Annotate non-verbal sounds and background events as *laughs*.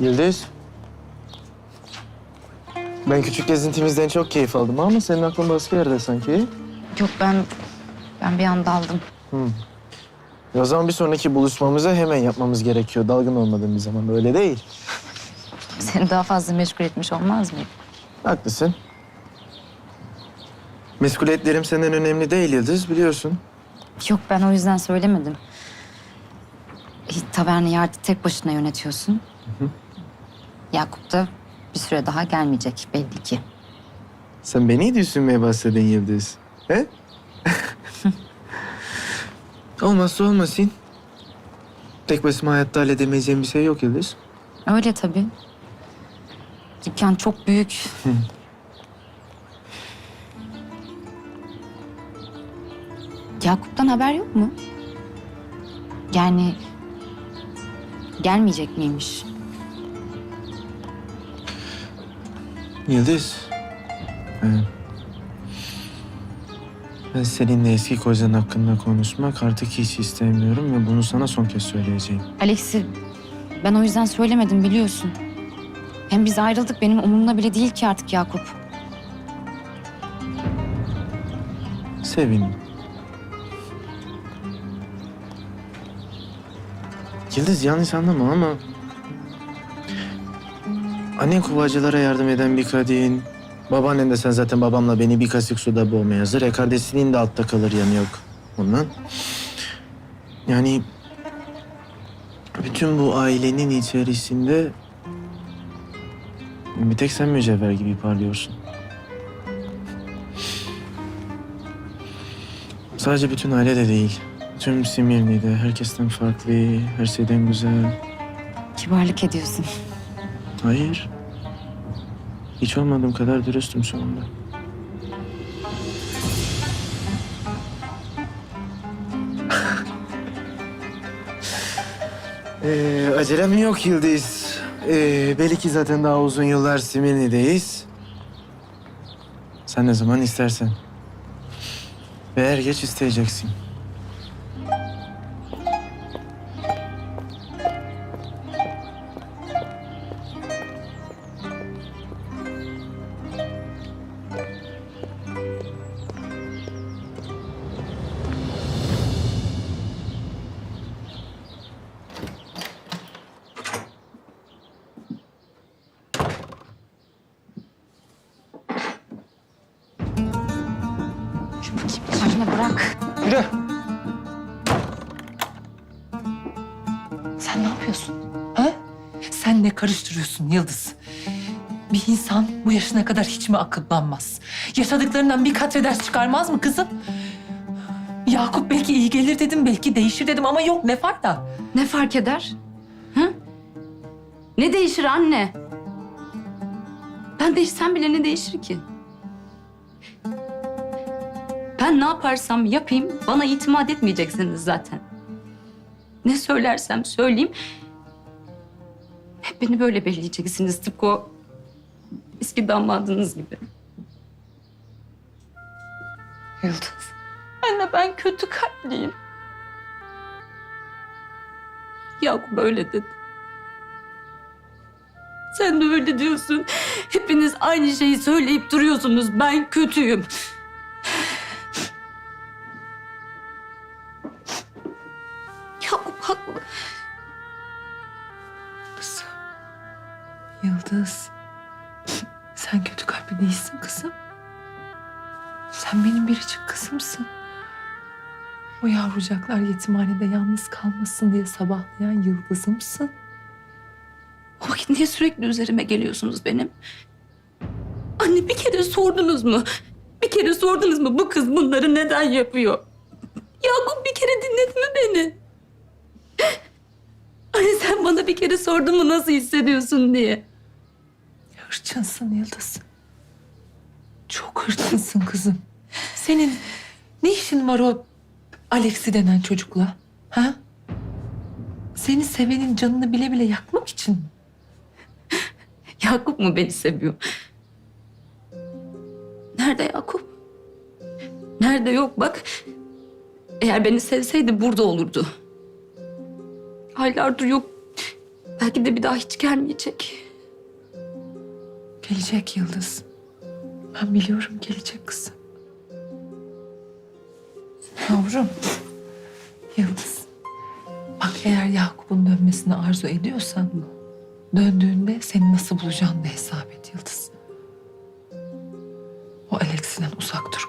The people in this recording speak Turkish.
Yıldız. Ben küçük gezintimizden çok keyif aldım ama senin aklın başka yerde sanki. Yok ben ben bir anda aldım. E o zaman bir sonraki buluşmamızı hemen yapmamız gerekiyor. Dalgın olmadığın bir zaman öyle değil. *laughs* Seni daha fazla meşgul etmiş olmaz mıyım? Haklısın. Mesuliyetlerim senden önemli değil Yıldız biliyorsun. Yok ben o yüzden söylemedim. E, Taverneyi artık tek başına yönetiyorsun. Yakup da bir süre daha gelmeyecek belli ki. Sen beni düşünmeye başladın Yıldız. He? *laughs* Olmazsa olmasın. Tek başıma hayatta halledemeyeceğim bir şey yok Yıldız. Öyle tabii. Dükkan çok büyük. *laughs* Yakup'tan haber yok mu? Yani gelmeyecek miymiş? Yıldız. ee, Ben seninle eski kocan hakkında konuşmak artık hiç istemiyorum ve bunu sana son kez söyleyeceğim. Alex'i ben o yüzden söylemedim biliyorsun. Hem biz ayrıldık benim umurumda bile değil ki artık Yakup. Sevindim. Yıldız yanlış anlama ama... Annen kovacılara yardım eden bir kadın. Babaannen de sen zaten babamla beni bir kaşık suda boğmaya hazır. E kardeşinin de altta kalır yanı yok ondan. Yani... Bütün bu ailenin içerisinde... Bir tek sen mücevher gibi parlıyorsun. Sadece bütün aile de değil. Tüm Simirni'de herkesten farklı, her şeyden güzel. Kibarlık ediyorsun. Hayır. Hiç olmadığım kadar dürüstüm sonunda. *laughs* ee, acelem yok Yıldız. Ee, belki zaten daha uzun yıllar Simirni'deyiz. Sen ne zaman istersen. Ve er geç isteyeceksin. Bırak. Yürü. Sen ne yapıyorsun? Ha? Sen ne karıştırıyorsun Yıldız? Bir insan bu yaşına kadar hiç mi akıllanmaz? Yaşadıklarından bir kat ders çıkarmaz mı kızım? Yakup belki iyi gelir dedim, belki değişir dedim ama yok ne fayda? Ne fark eder? Hı? Ne değişir anne? Ben değişsem bile ne değişir ki? Ben ne yaparsam yapayım bana itimat etmeyeceksiniz zaten. Ne söylersem söyleyeyim hep beni böyle belleyeceksiniz tıpkı o eski damadınız gibi. Yıldız. Anne ben kötü kalpliyim. Yakup öyle dedi. Sen de öyle diyorsun. Hepiniz aynı şeyi söyleyip duruyorsunuz. Ben kötüyüm. Sen kötü kalpli değilsin kızım. Sen benim biricik kızımsın. O yavrucaklar yetimhanede yalnız kalmasın diye sabahlayan yıldızımsın. O vakit niye sürekli üzerime geliyorsunuz benim? Anne bir kere sordunuz mu? Bir kere sordunuz mu bu kız bunları neden yapıyor? Yakup bir kere dinledi mi beni? Anne sen bana bir kere sordun mu nasıl hissediyorsun diye. Hırçınsın Yıldız. Çok hırçınsın kızım. Senin ne işin var o Alex'i denen çocukla? Ha? Seni sevenin canını bile bile yakmak için mi? *laughs* Yakup mu beni seviyor? Nerede Yakup? Nerede yok bak. Eğer beni sevseydi burada olurdu. Aylardır yok. Belki de bir daha hiç gelmeyecek. Gelecek Yıldız. Ben biliyorum gelecek kızım. Yavrum. Yıldız. Bak eğer Yakup'un dönmesini arzu ediyorsan... ...döndüğünde seni nasıl bulacağını da hesap et Yıldız. O Alex'inden uzak dur